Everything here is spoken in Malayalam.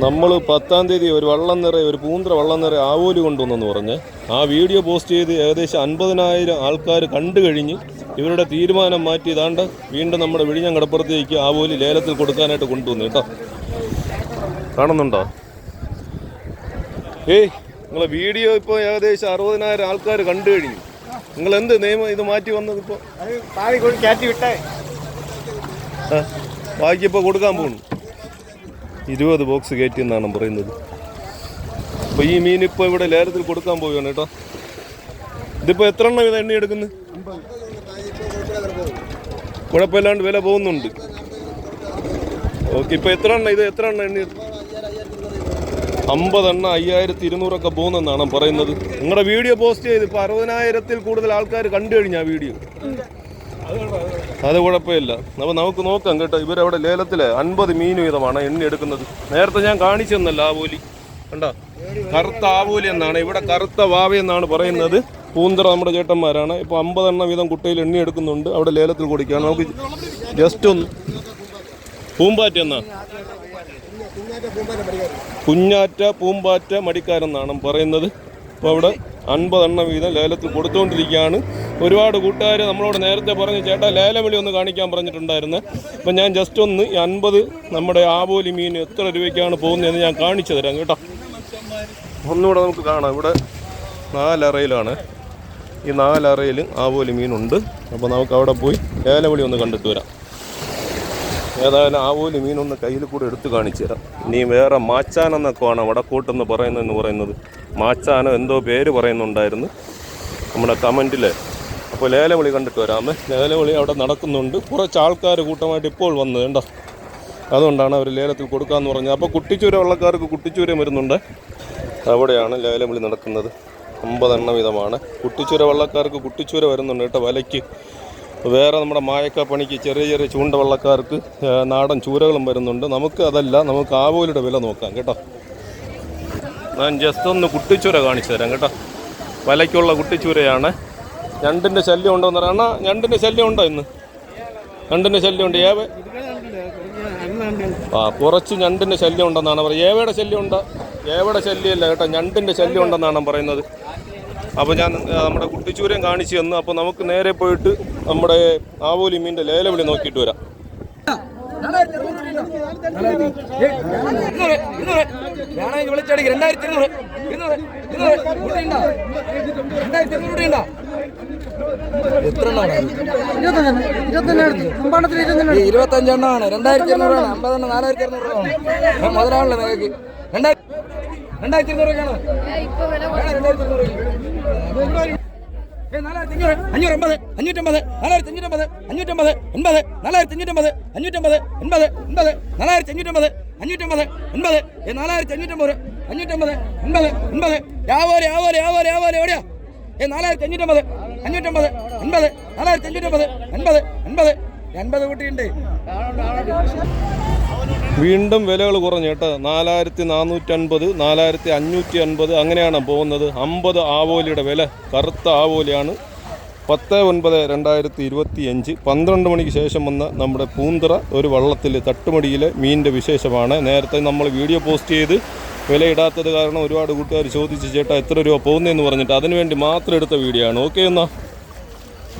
നമ്മൾ പത്താം തീയതി ഒരു വള്ളം നിറയെ ഒരു പൂന്തര വള്ളം നിറയെ ആവോലി കൊണ്ടുവന്നെന്ന് പറഞ്ഞ് ആ വീഡിയോ പോസ്റ്റ് ചെയ്ത് ഏകദേശം അൻപതിനായിരം ആൾക്കാർ കണ്ടു കഴിഞ്ഞ് ഇവരുടെ തീരുമാനം മാറ്റി ഇതാണ്ട് വീണ്ടും നമ്മുടെ വിഴിഞ്ഞം കടപ്പുറത്തേക്ക് ആവോലി ലേലത്തിൽ കൊടുക്കാനായിട്ട് കൊണ്ടുവന്നു കേട്ടോ. കാണുന്നുണ്ടോ? ഏയ് നിങ്ങളെ വീഡിയോ ഇപ്പോൾ ഏകദേശം അറുപതിനായിരം ആൾക്കാർ കണ്ടു കഴിഞ്ഞു. നിങ്ങൾ എന്ത് നിയമം ഇത് മാറ്റി വന്നത് ഇപ്പോൾ? ബാക്കിപ്പോൾ കൊടുക്കാൻ പോകുന്നു ഇരുപത് ബോക്സ് കയറ്റി എന്നാണ് പറയുന്നത്. അപ്പോൾ ഈ മീൻ ഇപ്പോൾ ഇവിടെ ലേലത്തിൽ കൊടുക്കാൻ പോവുകയാണ് കേട്ടോ. ഇതിപ്പോ എത്ര എണ്ണം ഇത് എണ്ണി എടുക്കുന്നത് കുഴപ്പമില്ലാണ്ട് വില പോകുന്നുണ്ട്. ഓക്കെ ഇപ്പോൾ എത്ര എണ്ണം ഇത് എത്ര എണ്ണം എണ്ണി അമ്പതെണ്ണ അയ്യായിരത്തി ഇരുന്നൂറൊക്കെ പോകുന്നെന്നാണ് പറയുന്നത്. നിങ്ങളുടെ വീഡിയോ പോസ്റ്റ് ചെയ്ത് ഇപ്പോൾ അറുപതിനായിരത്തിൽ കൂടുതൽ ആൾക്കാർ കണ്ടു കഴിഞ്ഞാ വീഡിയോ. അത് കുഴപ്പമില്ല അപ്പോൾ നമുക്ക് നോക്കാം കേട്ടോ. ഇവരവിടെ ലേലത്തിൽ അൻപത് മീൻ വീതമാണ് എണ്ണി എടുക്കുന്നത്. നേരത്തെ ഞാൻ കാണിച്ചെന്നല്ല ആവൂലി കണ്ടോ? കറുത്ത ആവൂലി എന്നാണ്. ഇവിടെ കറുത്ത വാവ എന്നാണ് പറയുന്നത്. പൂന്തറ നമ്മുടെ ചേട്ടന്മാരാണ്. ഇപ്പോൾ അമ്പതെണ്ണം വീതം കുട്ടയിൽ എണ്ണി എടുക്കുന്നുണ്ട്. അവിടെ ലേലത്തിൽ കൊടുക്കുകയാണ് നമുക്ക് ജസ്റ്റ് ഒന്ന് പൂമ്പാറ്റ എന്നാ? കുഞ്ഞാറ്റ പൂമ്പാറ്റ മടിക്കാരെന്നാണ് പറയുന്നത്. അപ്പോൾ അവിടെ അൻപതെണ്ണം വീതം ലേലത്തിൽ കൊടുത്തുകൊണ്ടിരിക്കുകയാണ് ഒരുപാട് കൂട്ടുകാർ നമ്മളോട് നേരത്തെ പറഞ്ഞ് ചേട്ടാ ലേലം വിളി ഒന്ന് കാണിക്കാൻ പറഞ്ഞിട്ടുണ്ടായിരുന്നു. അപ്പം ഞാൻ ജസ്റ്റ് ഒന്ന് ഈ അൻപത് നമ്മുടെ ആബോലി മീൻ എത്ര രൂപയ്ക്കാണ് പോകുന്നതെന്ന് ഞാൻ കാണിച്ചു തരാം കേട്ടോ. ഒന്നുകൂടെ നമുക്ക് കാണാം. ഇവിടെ നാലറയിലാണ്. ഈ നാലറയിൽ ആവോലി മീനുണ്ട്. അപ്പോൾ നമുക്ക് അവിടെ പോയി ലേലം വിളി ഒന്ന് കണ്ടിട്ട് വരാം. ഏതായാലും ആവോലി മീനൊന്ന് കയ്യിൽ കൂടെ എടുത്ത് കാണിച്ചു തരാം. ഇനി വേറെ മാച്ചാനെന്നൊക്കെ എന്നൊക്കെയാണ് വടക്കോട്ടെന്ന് പറയുന്നതെന്ന് പറയുന്നത്. മാച്ചാനോ എന്തോ പേര് പറയുന്നുണ്ടായിരുന്നു. നമ്മുടെ കമന്റിൽ അപ്പോൾ ലേലവിളി കണ്ടിട്ട് വരാമേ. ലേലവിളി അവിടെ നടക്കുന്നുണ്ട്. കുറച്ച് ആൾക്കാർ കൂട്ടമായിട്ട് ഇപ്പോൾ വന്നത് കേട്ടോ അതുകൊണ്ടാണ് അവർ ലേലത്തിൽ കൊടുക്കാമെന്ന് പറഞ്ഞത്. അപ്പോൾ കുട്ടിച്ചൂര വള്ളക്കാർക്ക് കുട്ടിച്ചൂര വരുന്നുണ്ട്. അവിടെയാണ് ലേലവിളി നടക്കുന്നത്. അമ്പതെണ്ണ വീതമാണ്. കുട്ടിച്ചൂര വള്ളക്കാർക്ക് കുട്ടിച്ചൂര വരുന്നുണ്ട് കേട്ടോ വലയ്ക്ക്. വേറെ നമ്മുടെ മായക്ക പണിക്ക് ചെറിയ ചെറിയ ചൂണ്ട വള്ളക്കാർക്ക് നാടൻ ചൂരകളും വരുന്നുണ്ട്. നമുക്ക് അതല്ല നമുക്ക് ആവോലിയുടെ വില നോക്കാം കേട്ടോ. ഞാൻ ജസ്റ്റ് ഒന്ന് കുട്ടിച്ചൂര കാണിച്ചു തരാം കേട്ടോ വലയ്ക്കുള്ള കുട്ടിച്ചൂരയാണ് ഞണ്ടിന്റെ ശല്യം ഉണ്ടോ എന്ന് പറയണ ഞണ്ടിന്റെ ശല്യം ഉണ്ടോ ഇന്ന് ഞണ്ടിന്റെ ശല്യം ഉണ്ട് ഏവ ആ കുറച്ച് ഞണ്ടിന്റെ ശല്യം ഉണ്ടെന്നാണ് പറയുന്നത് ഏവയുടെ ശല്യം ഉണ്ടോ ഏവയുടെ ശല്യമല്ല കേട്ടോ ഞണ്ടിന്റെ ശല്യം ഉണ്ടെന്നാണ് പറയുന്നത് അപ്പോൾ ഞാൻ നമ്മുടെ കുട്ടിച്ചൂരയും കാണിച്ചു തന്നു അപ്പോൾ നമുക്ക് നേരെ പോയിട്ട് നമ്മുടെ ആവോലി മീന്റെ ലേലവിളി നോക്കിയിട്ട് വരാം വേണമെങ്കിൽ വിളിച്ചടിക്ക്. രണ്ടായിരത്തി ഇരുന്നൂറ്. ഇരുന്നൂറ്. ഇരുന്നൂറ്. കൂട്ടിയുണ്ടോ രണ്ടായിരത്തി ഇരുന്നൂറ് കൂട്ടിയുണ്ടോ ഇരുപത്തഞ്ചെണ്ണമാണ്. രണ്ടായിരത്തി ഇരുന്നൂറാണ്. അമ്പതെണ്ണം നാലായിരത്തി ഇരുന്നൂറ് മുതലാണല്ലോ നിങ്ങൾക്ക് രണ്ടായിരത്തി രണ്ടായിരത്തി ഇരുന്നൂറൊക്കെയാണ് രണ്ടായിരത്തി ഇരുന്നൂറ് ഏയ് നാലായിരത്തി അഞ്ഞൂറ്. അഞ്ഞൂറ് അമ്പത്. അഞ്ഞൂറ്റമ്പത് നാലായിരത്തി അഞ്ഞൂറ്റമ്പത്. അഞ്ഞൂറ്റമ്പത്. ഒൻപത് നാലായിരത്തി അഞ്ഞൂറ്റമ്പത്. അഞ്ഞൂറ്റമ്പത്. ഒൻപത് ഒൻപത് നാലായിരത്തി അഞ്ഞൂറ്റമ്പത്. അഞ്ഞൂറ്റമ്പത് ഒൻപത് നാലായിരത്തി അഞ്ഞൂറ്റമ്പത് അഞ്ഞൂറ്റമ്പത് ഒൻപത് ഒൻപത് രാവോലെ രാവോലെ രാവോലെ രാവോലെ എവിടെയാ ഏ നാലായിരത്തി അഞ്ഞൂറ്റമ്പത് അഞ്ഞൂറ്റമ്പത് ഒൻപത് നാലായിരത്തി അഞ്ഞൂറ്റമ്പത് എൺപത് വീണ്ടും വിലകൾ കുറഞ്ഞു കേട്ടോ. നാലായിരത്തി നാനൂറ്റി അൻപത് നാലായിരത്തി അഞ്ഞൂറ്റി അൻപത് അങ്ങനെയാണ് പോകുന്നത്. അമ്പത് ആവോലിയുടെ വില കറുത്ത ആവോലിയാണ്. പത്ത് ഒൻപത് രണ്ടായിരത്തി ഇരുപത്തി അഞ്ച് പന്ത്രണ്ട് മണിക്ക് ശേഷം വന്ന നമ്മുടെ പൂന്തറ ഒരു വള്ളത്തിൽ തട്ടുമടിയിലെ മീനിന്റെ വിശേഷമാണ്. നേരത്തെ നമ്മൾ വീഡിയോ പോസ്റ്റ് ചെയ്ത് വിലയിടാത്തത് കാരണം ഒരുപാട് കൂട്ടുകാർ ചോദിച്ച് ചേട്ടാ എത്ര രൂപ പോകുന്നതെന്ന് പറഞ്ഞിട്ട് അതിനുവേണ്ടി മാത്രം എടുത്ത വീഡിയോ ആണ്. ഓക്കെ എന്നാ.